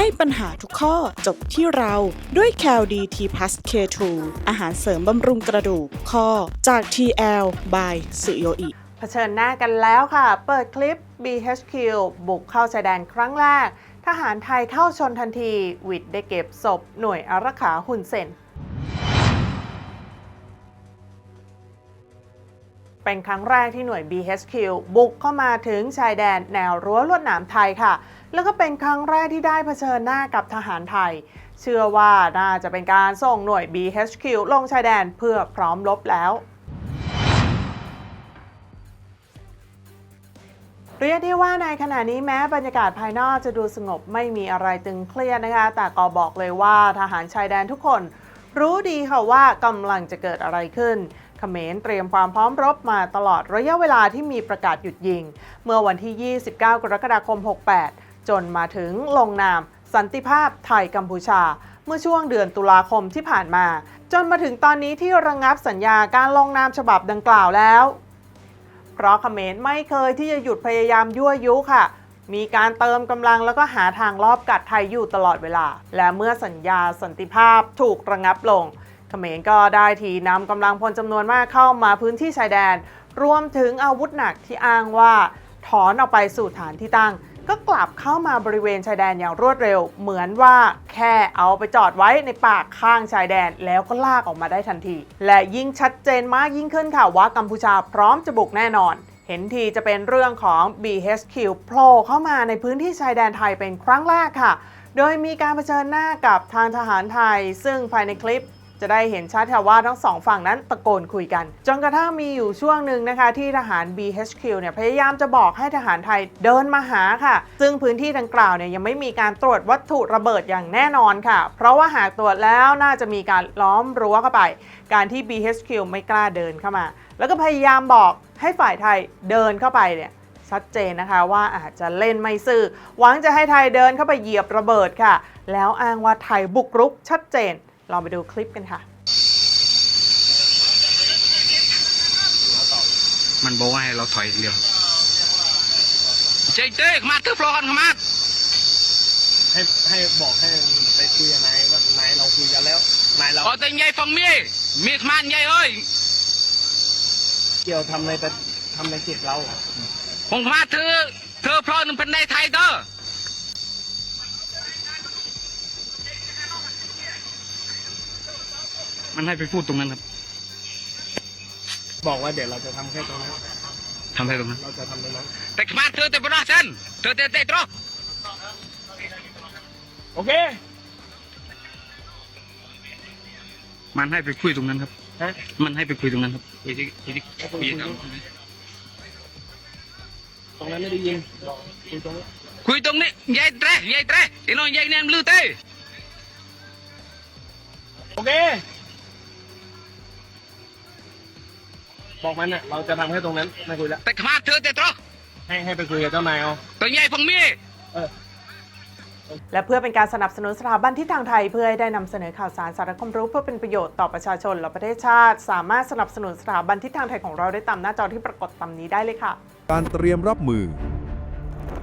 ให้ปัญหาทุกข้อจบที่เราด้วย c a l d t p l u s K2 อาหารเสริมบำรุงกระดูกข้อจาก TL by สุโยอิเผชิญหน้ากันแล้วค่ะ เปิดคลิป BHQ บุกเข้าชายแดนครั้งแรก ทหารไทยเข้าชนทันที วิดได้เก็บศพหน่วยอารักขาหุ่นเซน เป็นครั้งแรกที่หน่วย BHQ บุกเข้ามาถึงชายแดนแนวรั้วลวดหนามไทยค่ะ แล้วก็เป็นครั้งแรกที่ได้เผชิญหน้ากับทหารไทย เชื่อว่าน่าจะเป็นการส่งหน่วย BHQ ลงชายแดนเพื่อพร้อมรบแล้วเรียกได้ว่าในขณะนี้แม้บรรยากาศภายนอกจะดูสงบไม่มีอะไรตึงเครียดนะคะ แต่ก็บอกเลยว่าทหารชายแดนทุกคน รู้ดีค่ะว่ากำลังจะเกิดอะไรขึ้น เขมรเตรียมความพร้อมรบมาตลอดระยะเวลาที่มีประกาศหยุดยิง เมื่อวันที่ 29 กรกฎาคม 68 จนมาถึงลงนาม สันติภาพไทยกัมพูชา เมื่อช่วงเดือนตุลาคมที่ผ่านมา จนมาถึงตอนนี้ที่ระงับสัญญาการลงนามฉบับดังกล่าวแล้ว เพราะเขมรไม่เคยที่จะหยุดพยายามยั่วยุค่ะมีการเติมกำลังแล้วก็หาทางลอบกัดไทยอยู่ตลอดเวลา และเมื่อสัญญาสันติภาพถูกระงับลง มรก็ได้ทีนำกำลังพลจำนวนมากเข้ามาพื้นที่ชายแดน รวมถึงอาวุธหนักที่อ้างว่าถอนออกไปสู่ฐานที่ตั้ง ก็กลับเข้ามาบริเวณชายแดนอย่างรวดเร็ว เหมือนว่าแค่เอาไปจอดไว้ในปากข้างชายแดน แล้วก็ลากออกมาได้ทันที และยิ่งชัดเจนมากยิ่งขึ้นค่ะว่ากัมพูชาพร้อมจะบุกแน่นอน เห็นทีจะเป็นเรื่องของ BHQ โผล่เข้ามาในพื้นที่ชายแดนไทยเป็นครั้งแรกค่ะ โดยมีการเผชิญหน้ากับทางทหารไทย ซึ่งภายในคลิป จะได้เห็นชัดค่ะว่าทั้งสองฝั่งนั้นตะโกนคุยกัน จนกระทั่งมีอยู่ช่วงหนึ่งนะคะ ที่ทหาร BHQ เนี่ยพยายามจะบอกให้ทหารไทยเดินมาหาค่ะ ซึ่งพื้นที่ดังกล่าวเนี่ยยังไม่มีการตรวจวัตถุระเบิดอย่างแน่นอนค่ะ เพราะว่าหากตรวจแล้วน่าจะมีการล้อมรั้วเข้าไป การที่ BHQ ไม่กล้าเดินเข้ามา แล้วก็พยายามบอกให้ฝ่ายไทยเดินเข้าไปเนี่ยชัดเจนนะคะว่าอาจจะเล่นไม่ซื่อ หวังจะให้ไทยเดินเข้าไปเหยียบระเบิดค่ะ แล้วอ้างว่าไทยบุกรุกชัดเจน ลองไปดูคลิปกันค่ะ มันบอกว่าให้เราถอยอย่างเดียวใจเต้ขมาเธอพลอนขมาให้ให้บอกให้ไปคุยกับนายว่านายเราคุยกันแล้วนายเราอ๋อแต่ใหญ่ฟังเมียเมียขมานใหญ่เอ้ยเกี่ยวทำในแต่ทำในเขตเราอะผมขมาเธอเธอพลอนเป็นในไทยเด้อ มันให้ไปพูดตรงนั้นครับ บอกว่าเดี๋ยวเราจะทำแค่ตรงนั้นทำให้ตรงนั้นเราจะทำตรงนั้นแต่ขมาเธอแต่บราสันเธอแต่แต่ตรอโอเค มันให้ไปคุยตรงนั้นครับ ฮะมันให้ไปคุยตรงนั้นครับคุยที่คุยที่คุยที่ตรงนั้นไม่ได้ยินบอกคุยตรงนี้คุยตรงนี้ใหญ่แตรใหญ่แตรไอ้น้องใหญ่เนี่ยมันลือเต้โอเค บอกมันอะเราจะทำแค่ตรงนั้นไม่คุยแล้ว แต่ขมาเธอแต่ตรอให้ให้ไปคุยกับเจ้านายเอา ตัวใหญ่ฟังเมียเออและเพื่อเป็นการสนับสนุนสถาบันที่ทางไทยเพื่อให้ได้นำเสนอข่าวสารสาระความรู้เพื่อเป็นประโยชน์ต่อประชาชนและประเทศชาติ สามารถสนับสนุนสถาบันที่ทางไทยของเราได้ตามหน้าจอที่ปรากฏตามนี้ได้เลยค่ะ การเตรียมรับมือ